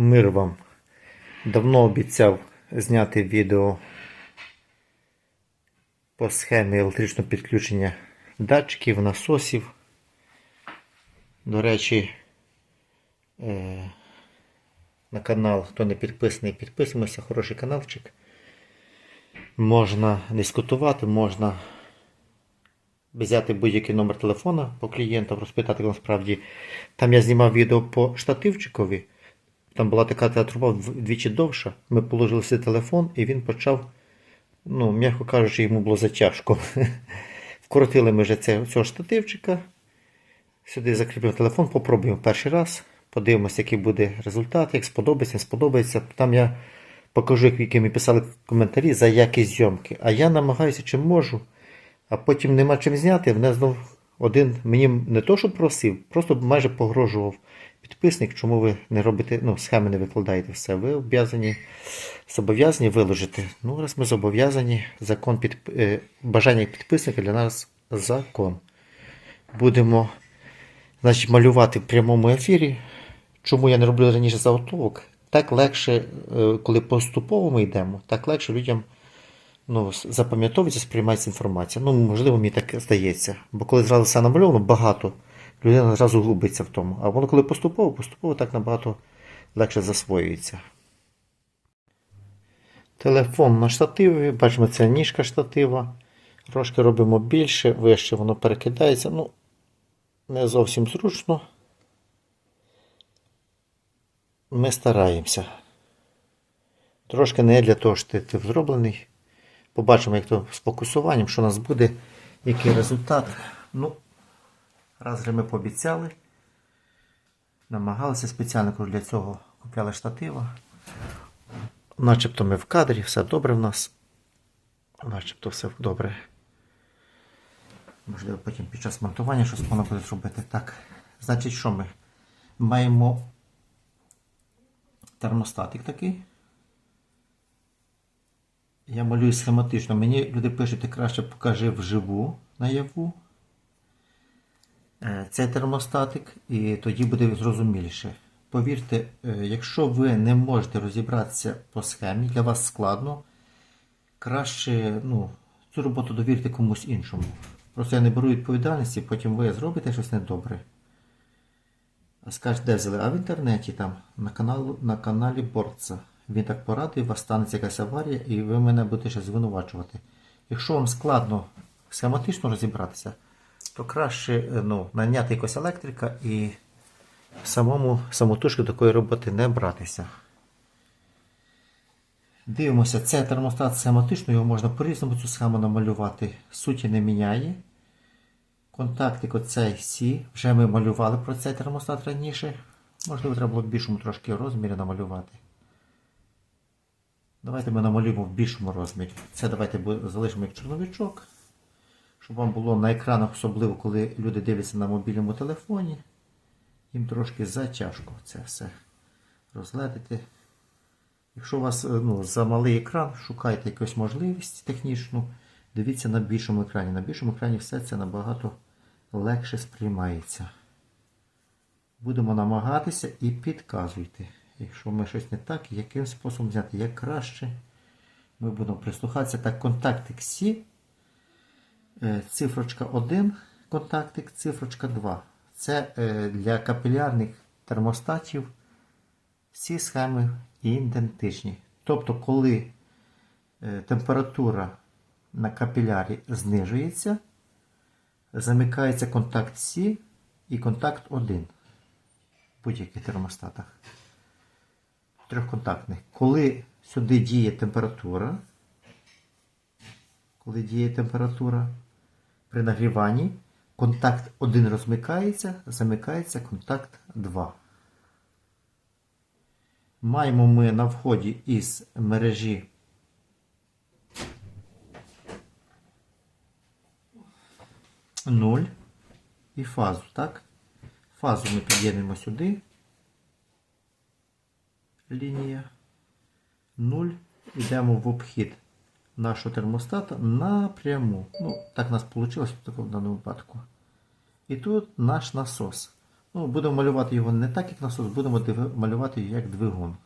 Мир вам. Давно обіцяв зняти відео по схемі електричного підключення датчиків, насосів. До речі, е, на канал, хто не підписаний, підписуємося, хороший каналчик. Можна дискутувати, можна взяти будь-який номер телефона по клієнтам, розпитати насправді. Там я знімав відео по штативчикові. Там була така театруба вдвічі довша. Ми положили сюди телефон, і він почав, ну, м'яко кажучи, йому було затяжко. Вкоротили ми вже цього штативчика. Сюди закріпимо телефон, попробуємо перший раз. Подивимося, який буде результат, як сподобається, не сподобається. Там я покажу, як- які ми писали коментарі за якість зйомки. А я намагаюся, чим можу, а потім нема чим зняти. Мене знов один мені не то, що просив, просто майже погрожував підписник, чому ви не робите, ну, схеми не викладаєте все. Ви обов'язані зобов'язані виложити. Ну, раз ми зобов'язані, закон під, е, бажання підписника для нас закон. Будемо значить, малювати в прямому ефірі. Чому я не роблю раніше заготовок? Так легше, е, коли поступово ми йдемо, так легше людям ну, запам'ятовується, сприймається інформація. Ну, можливо, мені так здається. Бо коли зразу все намальовано, багато, людина зразу губиться в тому. А воно коли поступово, поступово так набагато легше засвоюється. Телефон на штативі, бачимо, це ніжка штатива. Трошки робимо більше, вище воно перекидається. Ну, не зовсім зручно. Ми стараємося. Трошки не для того, що ти зроблений. Побачимо, як то з фокусуванням, що у нас буде, який результат. Ну, раз вже ми пообіцяли. Намагалися спеціально для цього купляли штатива. Начебто ми в кадрі, все добре в нас. Начебто все добре. Можливо, потім під час монтування щось можна буде зробити. Так. Значить, що ми? Маємо термостатик такий. Я малюю схематично. Мені люди пишуть, ти краще покажи вживу наяву. Е, Цей термостатик, і тоді буде зрозуміліше. Повірте, е, якщо ви не можете розібратися по схемі, для вас складно, краще ну, цю роботу довірте комусь іншому. Просто я не беру відповідальності, потім ви зробите щось недобре. А скажете, де взяли? А в інтернеті там, на, каналу, на каналі Борца. Він так порадив, у вас станеться якась аварія, і ви мене будете ще звинувачувати. Якщо вам складно схематично розібратися, то краще е, ну, наняти якогось електрика і самому самотужки такої роботи не братися. Дивимося, це термостат схематично, його можна по-різному цю схему намалювати. Суті не міняє. Контактик оцей Сі. Вже ми малювали про цей термостат раніше. Можливо, треба було більшому трошки розмірі намалювати. Давайте ми намалюємо в більшому розмірі. Це давайте залишимо як чорновичок, щоб вам було на екранах, особливо коли люди дивляться на мобільному телефоні. Їм трошки затяжко це все розгледити. Якщо у вас е, ну, за малий екран, шукайте якусь можливість технічну, дивіться на більшому екрані. На більшому екрані все це набагато легше сприймається. Будемо намагатися і підказуйте. Якщо ми щось не так, яким способом взяти, як краще. Ми будемо прислухатися. Так, контактик Сі, е, цифрочка 1, контактик, цифрочка 2. Це е, для капілярних термостатів всі схеми ідентичні. Тобто, коли е, температура на капілярі знижується, замикається контакт Сі і контакт 1 в будь-яких термостатах. Трьохконтактних. Коли сюди діє температура, коли діє температура при нагріванні, контакт 1 розмикається, замикається контакт 2. Маємо ми на вході із мережі нуль і фазу, так? Фазу ми під'єднуємо сюди. Лінія 0. Йдемо в обхід нашого термостата напряму. Ну, так у нас вийшло в даному випадку. І тут наш насос. Ну, будемо малювати його не так, як насос, будемо малювати як двигун.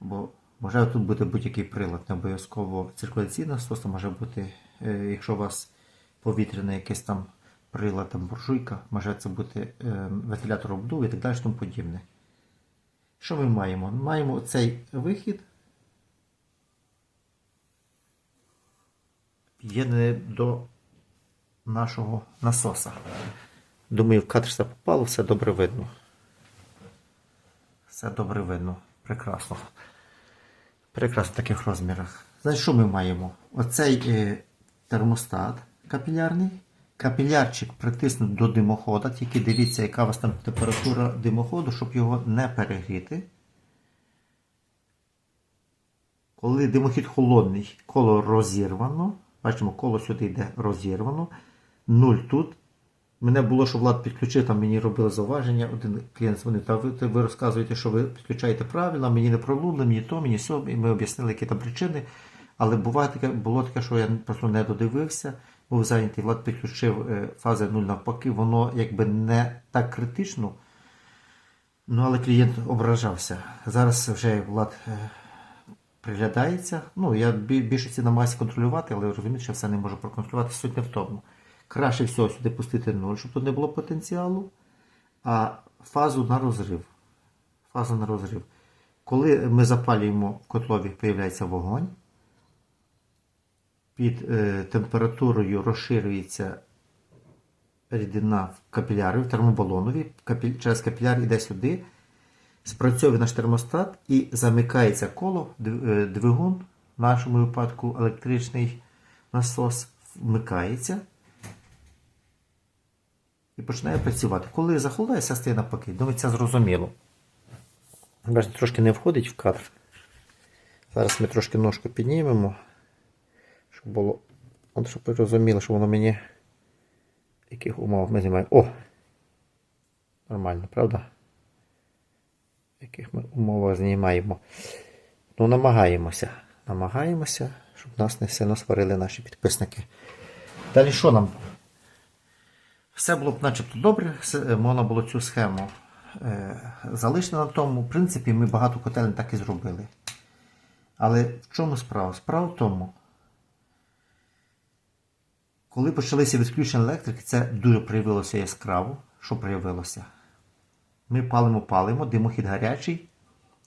Бо може тут бути будь-який прилад, не обов'язково циркуляційний насос, може бути, е, якщо у вас повітряний якийсь там прилад, там буржуйка, може це бути е, вентилятор обдув і так далі тому подібне. Що ми маємо? Маємо цей вихід. Під'єднаний до нашого насоса. Думаю, в кадр все попало, все добре видно. Все добре видно. Прекрасно. Прекрасно в таких розмірах. Значить, що ми маємо? Оцей е, термостат капілярний. Капілярчик притиснут до димохода, тільки дивіться, яка у вас там температура димоходу, щоб його не перегріти. Коли димохід холодний, коло розірвано. Бачимо, коло сюди йде розірвано. Нуль тут. Мене було, що Влад підключив, там мені робили зауваження. Один клієнт дзвонив, та ви, ви розказуєте, що ви підключаєте правильно, мені не пролули, мені то, мені сьо, і ми об'яснили, які там причини. Але буває таке, було таке, що я просто не додивився, був зайнятий, Влад підключив е, фази 0 навпаки, воно якби не так критично. Ну, але клієнт ображався. Зараз вже Влад е, приглядається. Ну, я бі- більшості намагаюся контролювати, але розумію, що все не можу проконтролювати. Суть не в тому. Краще всього сюди пустити 0, щоб тут не було потенціалу, а фазу на розрив. Фазу на розрив. Коли ми запалюємо в котлові, появляється вогонь. Під е, температурою розширюється рідина в капілярі, в термобалонові. Через капіляр йде сюди. Спрацьовує наш термостат і замикається коло, е, двигун, в нашому випадку електричний насос вмикається і починає працювати. Коли захолодає, все стає навпаки. Думаю, це зрозуміло. Бачите, трошки не входить в кадр. Зараз ми трошки ножку піднімемо, було. От щоб ви розуміли, що воно мені. Яких умовах ми знімаємо. О! Нормально, правда? В яких ми умовах знімаємо. Ну, намагаємося. Намагаємося, щоб нас не сильно сварили наші підписники. Далі що нам? Все було б начебто добре, е, можна було цю схему е, залишити на тому. В принципі, ми багато котелень так і зробили. Але в чому справа? Справа в тому, коли почалися відключення електрики, це дуже проявилося яскраво. Що проявилося? Ми палимо, палимо, димохід гарячий,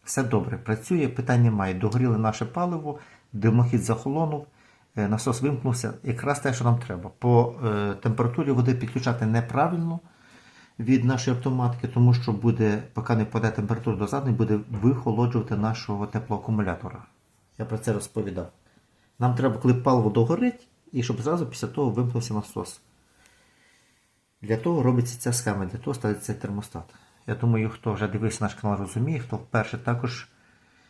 все добре, працює, питань немає. Догоріли наше паливо, димохід захолонув, е, насос вимкнувся. Якраз те, що нам треба. По е, температурі води підключати неправильно від нашої автоматики, тому що буде, поки не паде температура до задньої, буде вихолоджувати нашого теплоакумулятора. Я про це розповідав. Нам треба, коли паливо догорить, і щоб зразу після того вимкнувся насос. Для того робиться ця схема, для того ставиться цей термостат. Я думаю, хто вже дивився наш канал, розуміє, хто вперше також,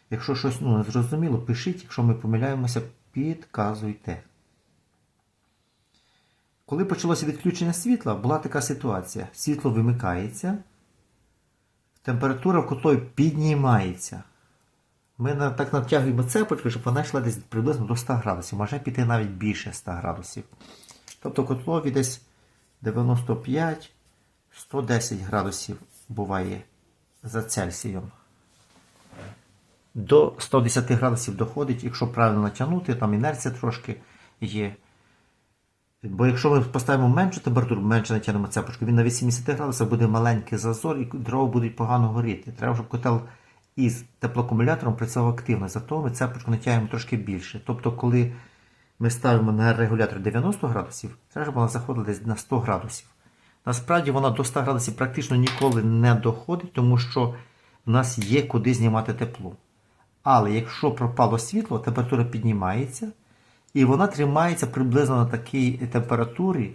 якщо щось ну, не пишіть, якщо ми помиляємося, підказуйте. Коли почалося відключення світла, була така ситуація. Світло вимикається, температура в котлові піднімається. Ми так натягуємо цепочку, щоб вона йшла десь приблизно до 100 градусів, може піти навіть більше 100 градусів. Тобто котлові десь 95-110 градусів буває за Цельсієм. До 110 градусів доходить, якщо правильно натягнути, там інерція трошки є. Бо якщо ми поставимо меншу температуру, менше натягнемо цепочку, він на 80 градусах буде маленький зазор і дрова будуть погано горіти. Треба, щоб котел із теплоакумулятором працював активно. Зато ми цепочку натягуємо трошки більше. Тобто, коли ми ставимо на регулятор 90 градусів, треба, щоб вона заходила десь на 100 градусів. Насправді вона до 100 градусів практично ніколи не доходить, тому що в нас є куди знімати тепло. Але якщо пропало світло, температура піднімається, і вона тримається приблизно на такій температурі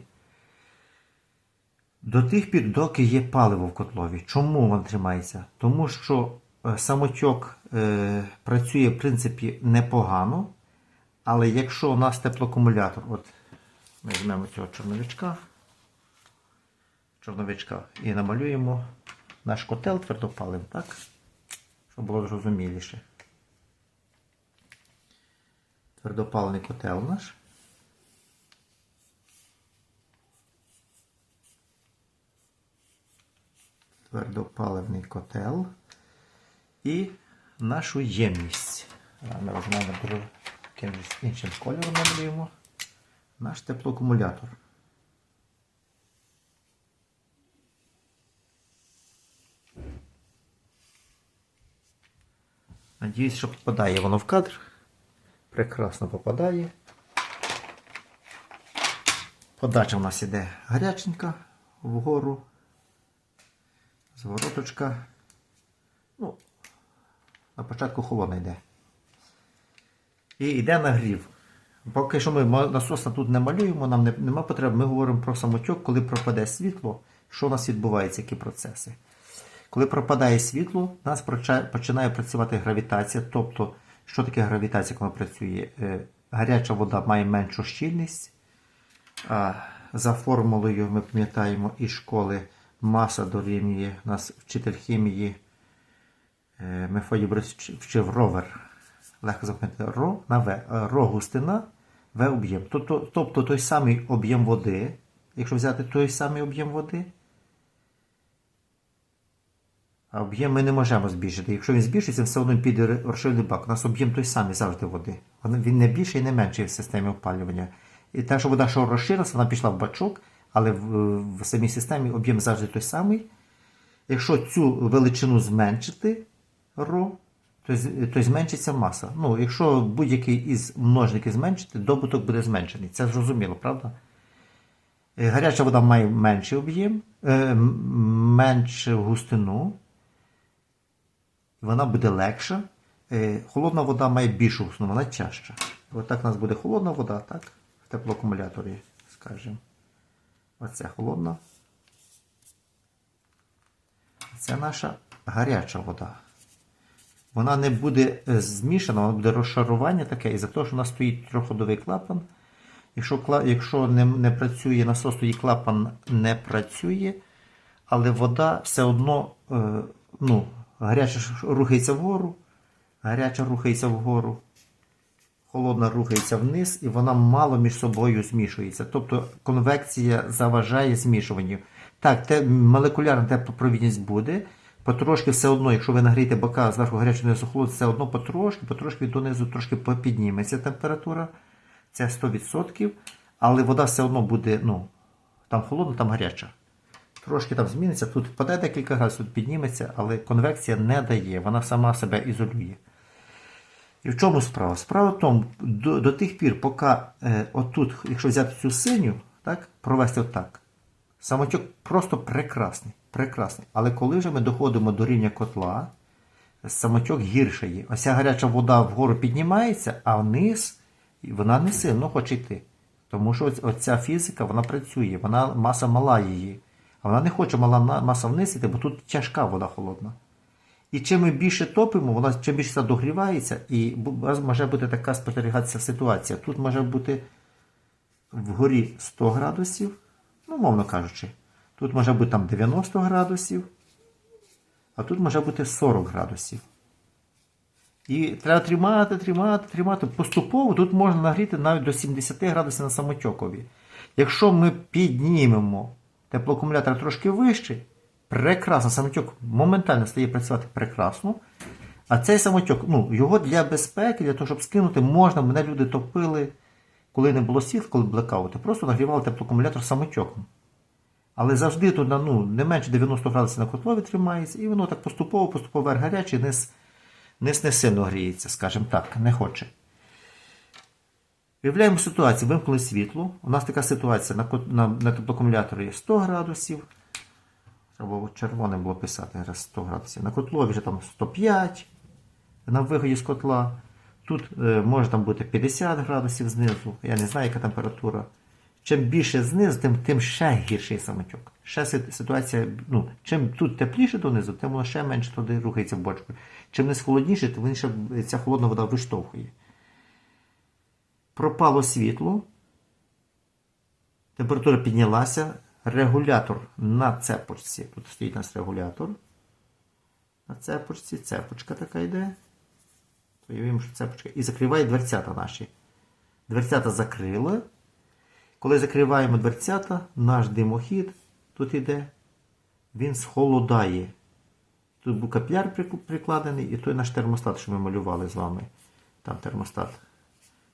до тих пір, доки є паливо в котлові. Чому вона тримається? Тому що Е, самотьок е, працює, в принципі, непогано. Але якщо у нас теплокумулятор, от ми візьмемо цього чорновичка, чорновичка і намалюємо наш котел твердопалим, так? Щоб було зрозуміліше. Твердопалений котел наш. Твердопаливний котел і нашу ємність. Ми візьмемо якимось іншим кольором намалюємо. Наш теплоакумулятор. Надіюсь, що попадає воно в кадр. Прекрасно попадає. Подача в нас іде гаряченька вгору. Звороточка. На початку холодна йде. І йде нагрів. Поки що ми насоса тут не малюємо, нам не, нема потреби. Ми говоримо про самотьок, коли пропаде світло, що у нас відбувається, які процеси. Коли пропадає світло, у нас починає працювати гравітація. Тобто, що таке гравітація, коли працює? Е, Гаряча вода має меншу щільність. За формулою ми пам'ятаємо із школи маса дорівнює у нас вчитель хімії Мефодій Борисович вчив ровер. Легко запам'ятати ро на В. Е, Ро густина, В об'єм. Тобто, тобто той самий об'єм води, якщо взяти той самий об'єм води, а об'єм ми не можемо збільшити. Якщо він збільшиться, все одно піде розширений бак. У нас об'єм той самий завжди води. Він не більший і не менший в системі опалювання. І та, що вода що розширилася, вона пішла в бачок, але в, в самій системі об'єм завжди той самий. Якщо цю величину зменшити ро, то, зменшиться маса. Ну, якщо будь-який із множників зменшити, добуток буде зменшений. Це зрозуміло, правда? Е, Гаряча вода має менший об'єм, е, меншу густину, вона буде легша. Е, Холодна вода має більшу густину, вона тяжча. Отак у нас буде холодна вода, так? В теплоакумуляторі, скажімо. Оце холодна. Це наша гаряча вода. Вона не буде е, змішана, вона буде розшарування таке, і за те, що у нас стоїть трьохходовий клапан. Якщо, якщо не, не працює насос, тоді клапан не працює, але вода все одно е, ну, гаряча рухається вгору, гаряча рухається вгору, холодна рухається вниз, і вона мало між собою змішується. Тобто конвекція заважає змішуванню. Так, те, молекулярна теплопровідність буде. Потрошки все одно, якщо ви нагрієте бока зверху гарячу низу холод, все одно потрошки, потрошки донизу трошки підніметься температура. Це 100%. Але вода все одно буде, ну, там холодна, там гаряча. Трошки там зміниться, тут впаде декілька градусів, тут підніметься, але конвекція не дає, вона сама себе ізолює. І в чому справа? Справа в тому, до, до тих пір, поки е, отут, якщо взяти цю синю, так, провести отак, самотьок просто прекрасний, прекрасний. Але коли вже ми доходимо до рівня котла, самотьок гірше є. Ося гаряча вода вгору піднімається, а вниз вона не сильно хоче йти. Тому що оця фізика вона працює, вона маса мала її. А вона не хоче мала маса вниз йти, бо тут тяжка вода холодна. І чим ми більше топимо, вона чим більше догрівається, і може бути така спостерігатися ситуація. Тут може бути вгорі 100 градусів, ну, мовно кажучи, тут може бути там 90 градусів, а тут може бути 40 градусів. І треба тримати, тримати, тримати. Поступово тут можна нагріти навіть до 70 градусів на самотьокові. Якщо ми піднімемо теплоакумулятор трошки вище, прекрасно, самотьок моментально стає працювати прекрасно. А цей самотьок, ну, його для безпеки, для того, щоб скинути, можна, мене люди топили, коли не було світ, коли блекаути, просто нагрівали теплоакумулятор самотьоком. Але завжди тут ну, не менше 90 градусів на котлові тримається, і воно так поступово, поступово верх гарячий, низ, низ не сильно гріється, скажімо так, не хоче. Уявляємо ситуацію, вимкнули світло. У нас така ситуація на, на, на теплоакумуляторі 100 градусів. Треба червоним було писати 100 градусів. На котлові вже там 105 на виході з котла. Тут е, може там бути 50 градусів знизу. Я не знаю, яка температура. Чим більше знизу, тим, тим ще гірший самотьок. Ще ситуація, ну, чим тут тепліше донизу, тим воно ще менше туди рухається в бочку. Чим не холодніше, тим ще ця холодна вода виштовхує. Пропало світло, температура піднялася, регулятор на цепочці. Тут стоїть у нас регулятор. На цепочці, цепочка така йде. Уявімо, що цепочка. І закриває дверцята наші. Дверцята закрили. Коли закриваємо дверцята, наш димохід тут йде. він схолодає. Тут був капіляр прику- прикладений, і той наш термостат, що ми малювали з вами. Там термостат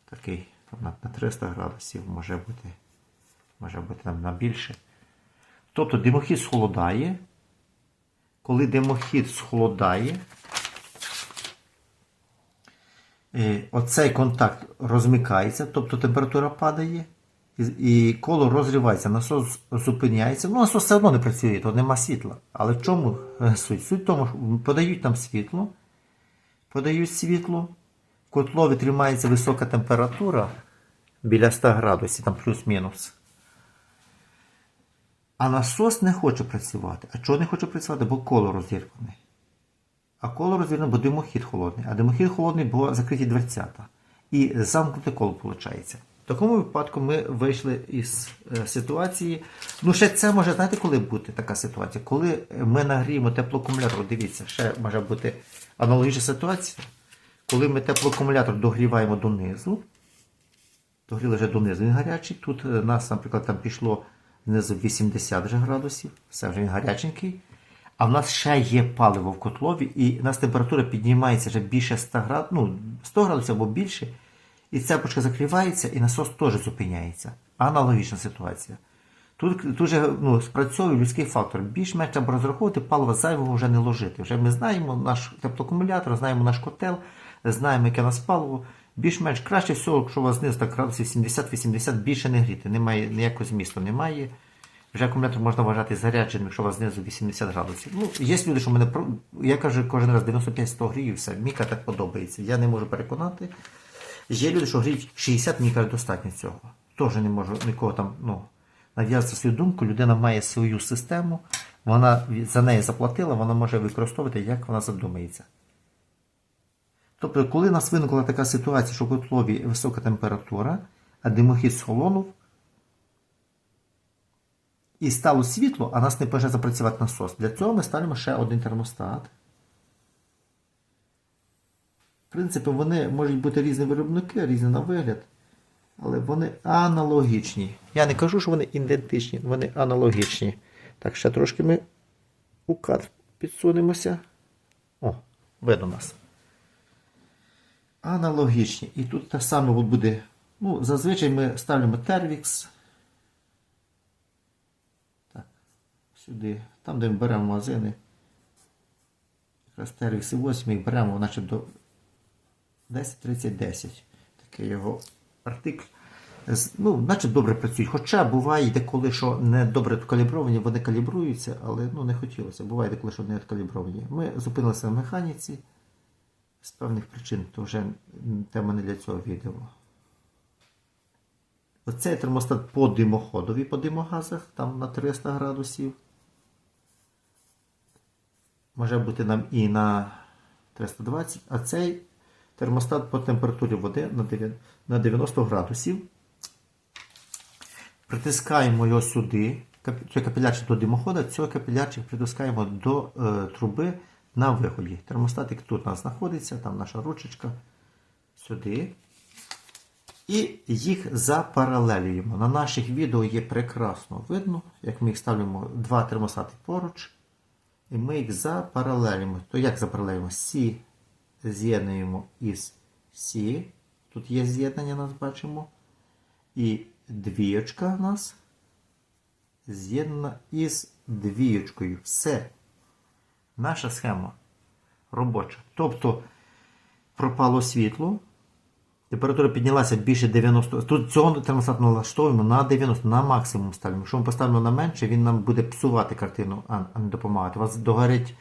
такий там на, на 300 градусів, може бути, може бути там на більше. Тобто димохід схолодає. Коли димохід схолодає, оцей контакт розмикається, тобто температура падає, і, і коло розривається, насос зупиняється. Ну, насос все одно не працює, то нема світла. Але в чому е, суть? Суть в тому, що подають там світло, подають світло, в котлові тримається висока температура біля 100 градусів, там плюс-мінус. А насос не хоче працювати. А чого не хоче працювати? Бо коло розірване. А коло розірване, бо димохід холодний. А димохід холодний, бо закриті дверцята. І замкнуте коло виходить. В такому випадку ми вийшли із е, ситуації. Ну, ще це може, знаєте, коли бути така ситуація? Коли ми нагріємо теплоакумулятор, дивіться, ще може бути аналогічна ситуація. Коли ми теплоакумулятор догріваємо донизу, догріли вже донизу, він гарячий. Тут е, нас, наприклад, там пішло знизу 80 вже градусів, все вже він гаряченький. А в нас ще є паливо в котлові, і у нас температура піднімається вже більше 100 градусів, ну, 100 градусів або більше. І цепочка закривається, і насос теж зупиняється. Аналогічна ситуація. Тут, тут же ну, спрацьовує людський фактор. Більш-менш треба розраховувати, паливо зайвого вже не ложити. Вже ми знаємо наш теплоакумулятор, знаємо наш котел, знаємо, яке у нас паливо. Більш-менш краще всього, якщо у вас знизу так градусів 70-80, більше не гріти. Немає ніякого змісту немає. Вже акумулятор можна вважати зарядженим, якщо у вас знизу 80 градусів. Ну, є люди, що мене я кажу кожен раз 95-100 грію, все, Міка так подобається. Я не можу переконати. Є люди, що гріють 60, мені кажуть, достатньо цього. Теж не можу нікого там, ну, нав'язати свою думку. Людина має свою систему, вона за неї заплатила, вона може використовувати, як вона задумається. Тобто, коли у нас виникла така ситуація, що в котлові висока температура, а димохід схолонув, і стало світло, а нас не може запрацювати насос. Для цього ми ставимо ще один термостат. В принципі, вони можуть бути різні виробники, різні на вигляд, але вони аналогічні. Я не кажу, що вони ідентичні, вони аналогічні. Так, ще трошки ми у кадр підсунемося. О, видно нас. Аналогічні. І тут те саме буде. Ну, зазвичай ми ставимо Tervix. Сюди. Там, де ми беремо магазини. Якраз і 8 їх беремо, значить, до 10-30-10. Такий його артикль. Ну, значить, добре працюють. Хоча буває деколи, що не добре калібровані, вони калібруються, але ну, не хотілося. Буває деколи, що не калібровані. Ми зупинилися на механіці з певних причин, то вже тема не для цього відео. Оцей термостат по димоходові, по димогазах, там на 300 градусів. Може бути нам і на 320, а цей термостат по температурі води на 90 градусів. Притискаємо його сюди, цей капілярчик до димохода, цей капілярчик притискаємо до е, труби на виході. Термостатик тут у нас знаходиться, там наша ручечка сюди. І їх запаралелюємо. На наших відео є прекрасно видно, як ми їх ставимо два термостати поруч. І ми їх запаралелюємо. То як запаралелюємо? Сі з'єднуємо із Сі. Тут є з'єднання, нас бачимо. І двієчка у нас з'єднана із двієчкою. Все. Наша схема робоча. Тобто пропало світло. Температура піднялася більше 90. Тут цього термостат налаштовуємо на 90, на максимум ставимо. Якщо ми поставимо на менше, він нам буде псувати картину, а не допомагати. У вас догорить,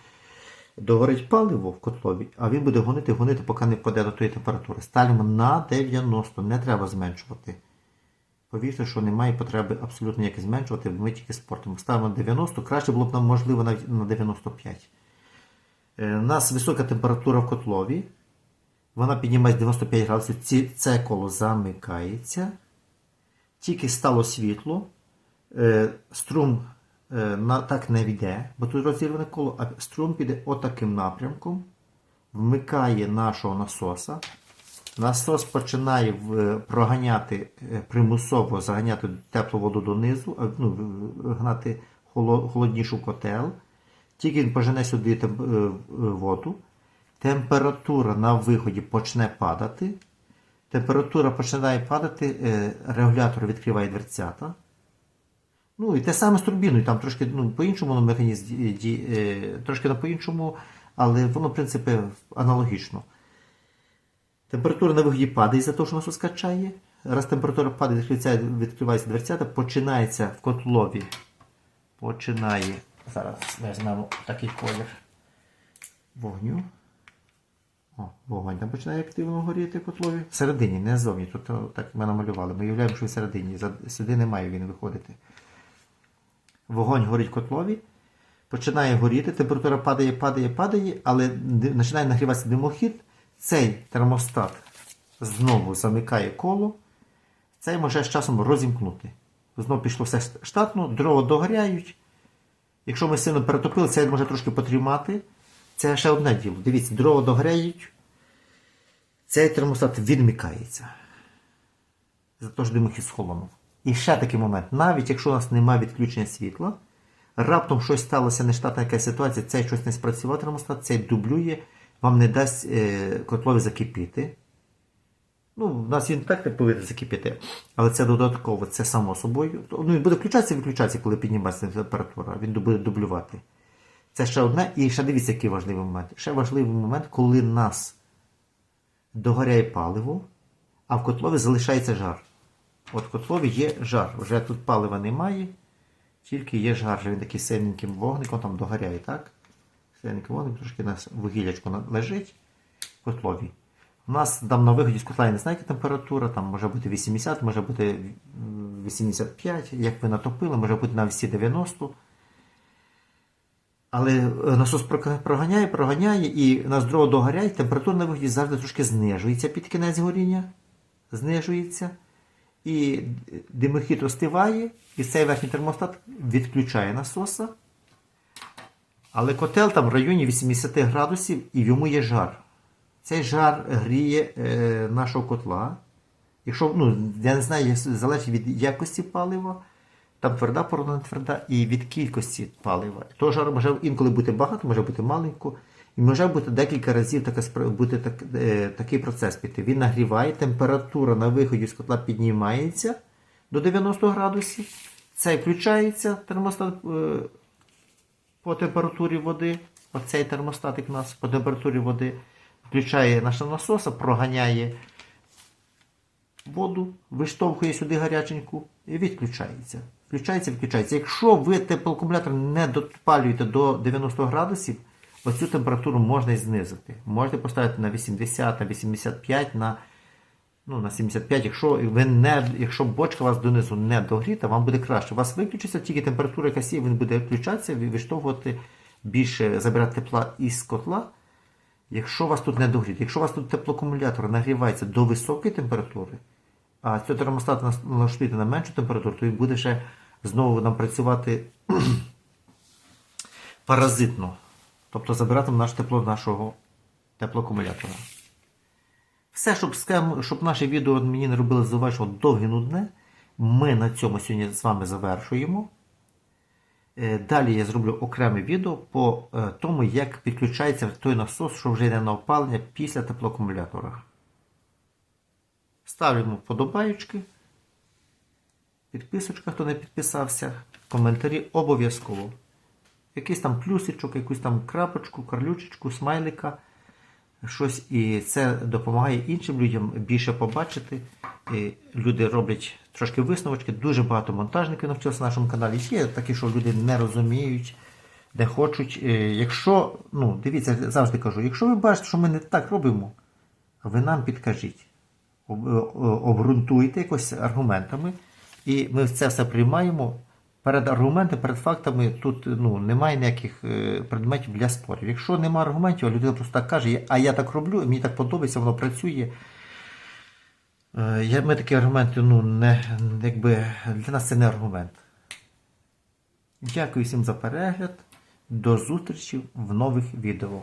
догорить паливо в котлові, а він буде гонити, гонити, поки не впаде до тої температури. Ставимо на 90, не треба зменшувати. Повірте, що немає потреби абсолютно ніяк зменшувати, ми тільки спортимо. Ставимо 90, краще було б нам можливо навіть на 95. Е, У нас висока температура в котлові. Вона піднімається 95 градусів, це коло замикається. Тільки стало світло, е, струм е, так не йде, бо тут розірване коло, а струм піде отаким напрямком, вмикає нашого насоса. Насос починає в- проганяти, е, примусово заганяти теплу воду донизу, ну, гнати холо- холоднішу котел. Тільки він пожене сюди е, е, воду, температура на виході почне падати. Температура починає падати, е, регулятор відкриває дверцята. Ну і те саме з турбіною, там трошки ну, по-іншому механізм е, трошки на по-іншому, але воно, в принципі, аналогічно. Температура на виході падає за те, що насос качає. Раз температура падає, відкривається, дверцята, починається в котлові. Починає. Зараз візьмемо такий колір вогню. О, вогонь там починає активно горіти котлові. Всередині, не ззовні. Тут так ми намалювали. Ми уявляємо, що всередині. Сюди не має він виходити. Вогонь горить котлові. Починає горіти, температура падає, падає, падає, але починає нагріватися димохід. Цей термостат знову замикає коло. Цей може з часом розімкнути. Знову пішло все штатно, дрова догоряють. Якщо ми сильно перетопили, це може трошки потримати. Це ще одне діло. Дивіться, дрова догоряють. Цей термостат відмикається. За те, що димохід схолонув. І ще такий момент. Навіть якщо у нас немає відключення світла, раптом щось сталося, нештатна якась ситуація, цей щось не спрацював термостат, цей дублює, вам не дасть е, котлові закипіти. Ну, в нас він так не повинен закипіти, але це додатково, це само собою. Ну, він буде включатися і виключатися, коли піднімається температура, він буде дублювати. Це ще одне, і ще дивіться, який важливий момент. Ще важливий момент, коли нас догоряє паливо, а в котлові залишається жар. От в котлові є жар. Вже тут палива немає, тільки є жар. Він такий синеньким вогником там догоряє, так? Синеньким вогником трошки на вугіллячку на- лежить в котлові. У нас там на виході з котла не яка температура, там може бути 80, може бути 85, як ви натопили, може бути навіть всі 90. Але е, насос проганяє, проганяє, і нас дрова догоряють, температура на виході завжди трошки знижується під кінець горіння. Знижується. І димохід остиває, і цей верхній термостат відключає насоса. Але котел там в районі 80 градусів і йому є жар. Цей жар гріє е, нашого котла. Якщо, ну, я не знаю, залежить від якості палива, там тверда породна, не тверда, і від кількості палива. Жару може інколи бути багато, може бути маленько. І може бути декілька разів така, бути так, е, такий процес піти. Він нагріває, температура на виході з котла піднімається до 90 градусів. Цей включається термостат е, по температурі води. Оцей термостатик у нас по температурі води включає нашого насоса, проганяє воду, виштовхує сюди гаряченьку і відключається. Включається, відключається. Якщо ви теплоакумулятор не допалюєте до 90 градусів, оцю температуру можна і знизити. Можете поставити на 80, на 85, на, ну, на 75. Якщо, ви не, якщо бочка у вас донизу не догріта, вам буде краще. У вас виключиться тільки температура, яка є, він буде включатися, виштовхувати більше, забирати тепла із котла. Якщо у вас тут не догріт, якщо у вас тут теплоакумулятор нагрівається до високої температури, а цього термостат налаштуєте на меншу температуру, то він буде ще знову нам працювати паразитно. Тобто забиратиме наше тепло нашого теплоакумулятора. Все, щоб, щоб наше відео мені не робило завершено довге нудне, ми на цьому сьогодні з вами завершуємо. Е, Далі я зроблю окреме відео по е, тому, як підключається той насос, що вже йде на опалення після теплоакумулятора. Ставимо вподобаючки, підписочка, хто не підписався, коментарі обов'язково. Якийсь там плюсичок, якусь там крапочку, карлючечку, смайлика, щось, і це допомагає іншим людям більше побачити. І люди роблять трошки висновочки, дуже багато монтажників навчилися на нашому каналі. Є такі, що люди не розуміють, не хочуть. Якщо, ну, дивіться, завжди кажу, якщо ви бачите, що ми не так робимо, ви нам підкажіть, е, обґрунтуйте якось аргументами, і ми це все приймаємо. Перед аргументами, перед фактами тут ну, немає ніяких е, предметів для спорів. Якщо немає аргументів, а людина просто так каже, а я так роблю, мені так подобається, воно працює. Е, ми такі аргументи, ну, не, якби, для нас це не аргумент. Дякую всім за перегляд. До зустрічі в нових відео.